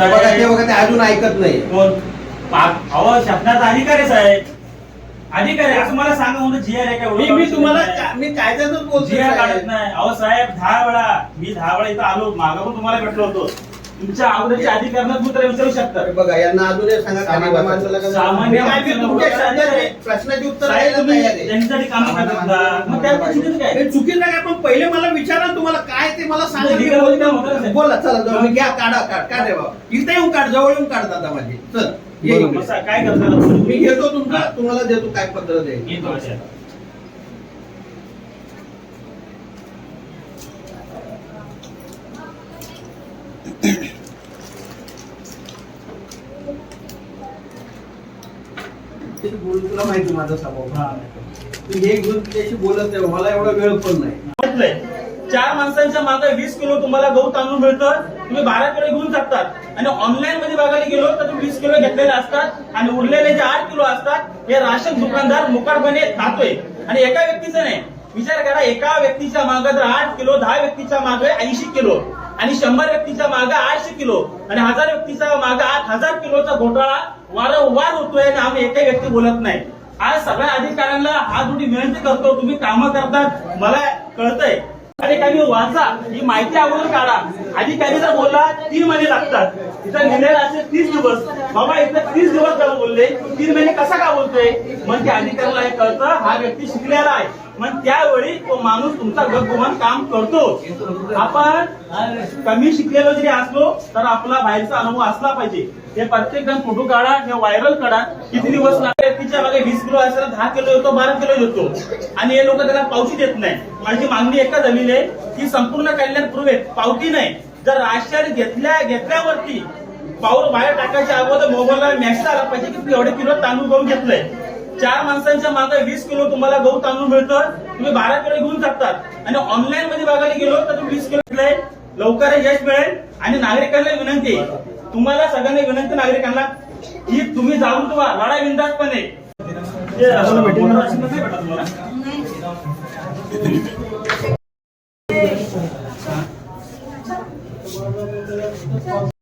बघा ते बघा ते अजून ऐकत नाही. कोण? पा- अहो शासनाचा अधिकारीच आहे अधिकारी आहे. असं मला सांगा म्हणून जी आर आहे का मी मी तुम्हाला का- मी कायद्यातच जी आर काढत साहेब. नाही. अहो साहेब दहा वेळा मी दहा वेळा इथं आलो मागं पण तुम्हाला भेटलो होतो. तुमच्या अगोदरच्या अधिकाऱ्यांना त्याला विचारू शकता तर बघा यांना अजून एक सांगा सामान्य माणसाला का- सामान्य मी काय मी तुमच्या माणसाला शब्दाचे प्रश्नाची उत्तर साहेब द्यायला तुम्ही तयार आहे. त्यांच्यासाठी काम करतात का? मग चुकीचं काय हे चुकीचं पण पहिले मला विचारा तुम्हाला काय ते मला सांगा नाही, मी बोलतो. होतं. बोला चला जाऊ घ्या काढा काढ काढ रे बाबा इथे येऊन काढ जवळ येऊन काढ दादा माझी चल ये इकडे. काय करता मी घेतो तुमचा तुम्हाला देतो काय पत्र द्यायचं येतो अच्छा. तुला माहिती माझा स्वभाव. तू हे घेऊन बोलत नाही मला एवढा वेळ पण नाही. चार माणसांच्या मागे वीस किलो तुम्हाला गहू तांदूळ मिळतं तुम्ही बारा किलो घेऊन टाकतात आणि ऑनलाईन मध्ये बघायला गेलो तर तुम्ही वीस किलो घेतलेले असतात आणि उरलेले जे आठ किलो असतात हे राशन दुकानदार मुकारपणे खातोय. आणि एका व्यक्तीचं नाही. विचार करा एका व्यक्तीच्या मागे जर आठ किलो दहा व्यक्तीच्या मागे ऐंशी किलो. आणि शंभर व्यक्तीच्या मागे आठशे किलो आणि हजार व्यक्तीच्या मागे आठ हजार किलोचा घोटाळा वारंवार होतोय आणि आम्ही एकही व्यक्ती बोलत नाही. आज सगळ्या अधिकाऱ्यांना हा उठी विनंती करतो तुम्ही कामं करतात मला कळतंय. अधिकारी वाचा ही माहिती अगोदर काढा. अधिकारी जर बोलला तीन महिने लागतात. इथं लिहिलेलं असेल तीस दिवस. बाबा इथं तीस दिवस जर बोलले. तीन महिने कसा का बोलतोय? मग त्या अधिकाऱ्याला हे कळतं हा व्यक्ती शिकलेला आहे. मग त्यावेळी तो माणूस तुमचा गपगुमान काम करतो. आपण कमी शिकलेलो जरी असलो तर आपला बाहेरचा अनुभव असला पाहिजे. हे प्रत्येक जण फोटो काढा हे व्हायरल काढा किती दिवस लागले तिच्यामागे वीस किलो असायला दहा किलो येतो बारा किलो येतो. आणि हे लोक त्याला पावती देत नाही. माझी मागणी एका झालेली आहे की संपूर्ण कल्याण पूर्वेत पावती नाही. जर आश्चर्य घेतल्या घेतल्यावरती पाऊल बाहेर टाकायच्या अगोदर मोबाईलला मेसेज आला पाहिजे की एवढे किलो तांदूळ करून घेतलंय. चार माणसांच्या मागे वीस किलो तुम्हाला गहू तांदूळ मिळतं तुम्ही बारा किलो घेऊन शकतात आणि ऑनलाईन मध्ये बघायला गेलो तर तुम्ही वीस किलो मिळेल लवकर यश मिळेल. आणि नागरिकांना विनंती तुम्हाला सगळ्यांना विनंती नागरिकांना की तुम्ही जाऊन तुम्हा लढा बिंदासपणे. भेटत